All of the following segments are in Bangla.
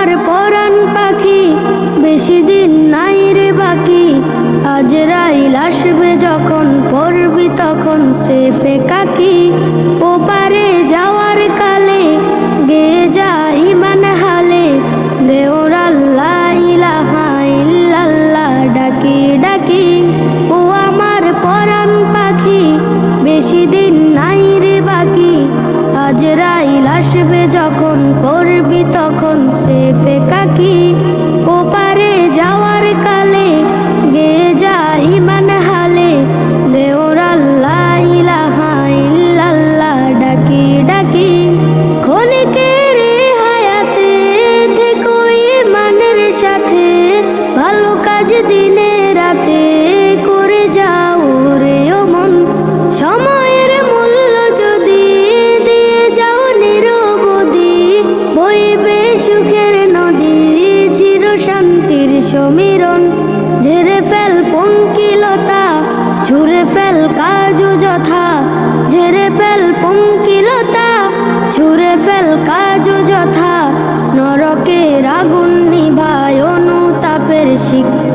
আমার পরাণ পাখি বেশি দিন নাই রে বাকি। আজ রাইল আসবে যখন পড়বি তখন সে ফেকাকি ওপারে যাওয়ার কালে গে যাই ইমান হালে দেওর আল্লাহ ইলাহা ডাকি ডাকি। ও আমার পরাণ পাখি বেশি দিন শান্তির সমীরণ। ঝেড়ে ফেল পঙ্কিলতা ঝুরে ফেল কাজু যথা। ঝেড়ে ফেল পঙ্কিলতা ঝুরে ফেল কাজু যথা। নরকের আগুন নিভায় অনুতাপের শিক্ষা।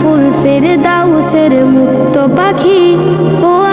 ফুল ফের দাউসের মুক্ত পাখি। ও